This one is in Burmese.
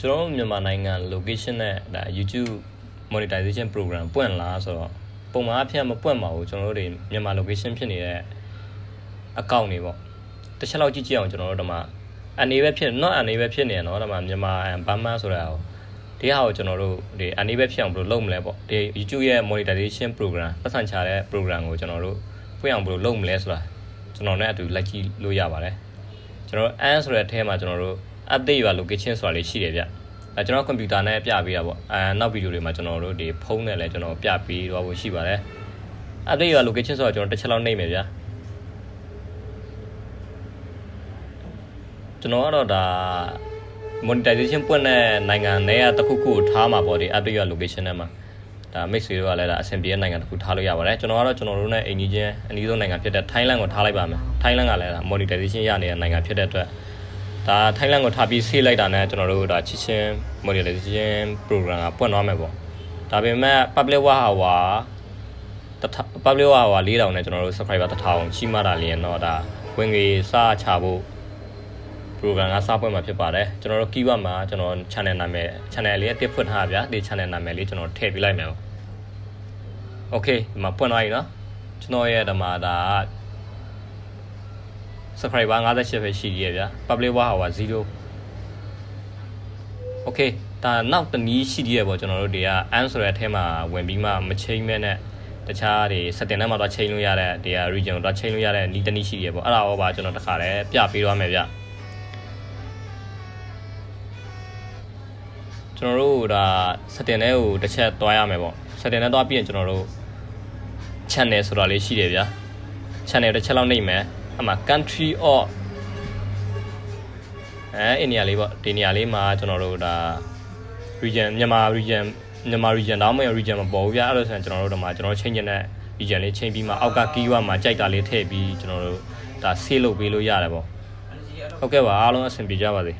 ကျွန်တော်တို့မြန်မာနိုင်ငံ location နဲ့ဒါ YouTube monetization program ပွင့်လားဆိုတော့ပုံမှန်အဖြစ်မပွင့်ပါဘူးကျွန်တော်တို့တွေမြန်မာ location ဖြစ်နေတဲ့အကောင့်တွေပေါ့တစ်ချက်လောက်ကြည့်ကြည့်အောင်ကျွန်တော်တို့ဒီမှာအနေပဲဖြစ် not အနေပဲဖြစ်နေရနော်ဒီမှာမြန်မာဘာမှဆိုတာဟိုဒီဟာကိုကျွန်တော်တို့ဒီအနေပဲဖြစ်အောင်ဘယ်လိုလုပ်မလဲပေါ့ဒီ YouTube ရဲ့ monetization program ပတ်စံချတဲ့ program ကိုကျွန်တော်တို့ပွင့်အောင်ဘယ်လိုလုပ်မလဲဆိုတာကျွန်တော်နဲ့အတူလိုက်ကြည့်လို့ရပါတယ်ကျွန်တော် and ဆိုတဲ့အထဲမှာကျွန်တော်တို့ update your location ဆိုတာလေးရှိတယ်ဗျအဲကျွန်တော်ကွန်ပျူတာနဲ့ပြပေးတာပေါ့အဲနောက်ဗီဒီယိုတွေမှာကျွန်တော်တို့ဒီဖုန်းနဲ့လည်းကျွန်တော်ပြပေးတော့ဖို့ရှိပါတယ် update your location ဆိုတာကျွန်တော်တစ်ချက်လောက်နှိမ့်မယ်ဗျကျွန်တော်ကတော့ဒါ monetization ပွင့်တဲ့နိုင်ငံတွေကတစ်ခုခုကိုထားမှာပေါ့ဒီ update your location နဲ့မှာဒါ mix တွေကလည်းဒါအဆင်ပြေတဲ့နိုင်ငံတစ်ခုထားလို့ရပါတယ်ကျွန်တော်ကတော့ကျွန်တော်တို့နဲ့အိမ်ကြီးချင်းအနည်းဆုံးနိုင်ငံဖြစ်တဲ့ Thailand ကိုထားလိုက်ပါမယ် Thailand ကလည်းဒါ monetization ရနေတဲ့နိုင်ငံဖြစ်တဲ့အတွက် ဒါ Thailand ကိုထားပြီးဆေးလိုက်တာနဲ့ကျွန်တော်တို့ဒါချစ်ချင်း monetization program ကပွင့်သွားမယ်ပေါ့ဒါပေမဲ့ public wa ဟာတထ public wa ဟာ4000နဲ့ကျွန်တော်တို့ subscriber 1000ရှိမှတာလျင်တော့ဒါဝင်ငွေစချဖို့ program ကစပွင့်မှာဖြစ်ပါတယ်ကျွန်တော်တို့ keyword မှာကျွန်တော် channel နာမည် channel လေးတစ်ဖွင့်ထားပါဗျာဒီ channel နာမည်လေးကျွန်တော်ထည့်ပေးလိုက်မယ်ပေါ့ okay ဒီမှာပွင့်သွားပြီเนาะကျွန်တော်ရဲ့ဒီမှာဒါ subscriber 58ပဲရှိသေးရဲ့ဗျာ public wa ဟာ0 okay ဒါနောက်တနည်းရှိသေးရဲ့ပေါ့ကျွန်တော်တို့တွေက an ဆိုတဲ့အထဲမှာဝင်ပြီးမှမချိန်မဲ့နဲ့တခြားတွေ setting ထဲမှာတော့ချိန်လို့ရတဲ့ဒီက region ကိုတော့ချိန်လို့ရတဲ့နီးတနည်းရှိသေးရဲ့ပေါ့အဲ့ဒါတော့ပါကျွန်တော်တခါတည်းပြပေးသွားမယ်ဗျာကျွန်တော်တို့ဒါ setting ထဲကိုတစ်ချက်သွားရမယ်ပေါ့ setting ထဲသွားပြီးရင်ကျွန်တော်တို့ channel ဆိုတာလေးရှိတယ်ဗျာ channel တစ်ချက်လောက်နှိပ်မယ် အမှ country of အဲအနေရာလေးပေါ့ဒီနေရာလေးမှာကျွန်တော်တို့ဒါ region မြန်မာ region မြန်မာ region တောင်းမရ region မပေါ်ဘူးဗျာအဲ့လိုဆိုရင်ကျွန်တော်တို့ဒီမှာကျွန်တော်ချိန်ချင်တဲ့ region လေးချိန်ပြီးမှအောက်က keyword မှာကြိုက်တာလေးထည့်ပြီးကျွန်တော်တို့ဒါ save လုပ်ပေးလို့ရတယ်ပေါ့ဟုတ်ကဲ့ပါအားလုံးအဆင်ပြေကြပါစေ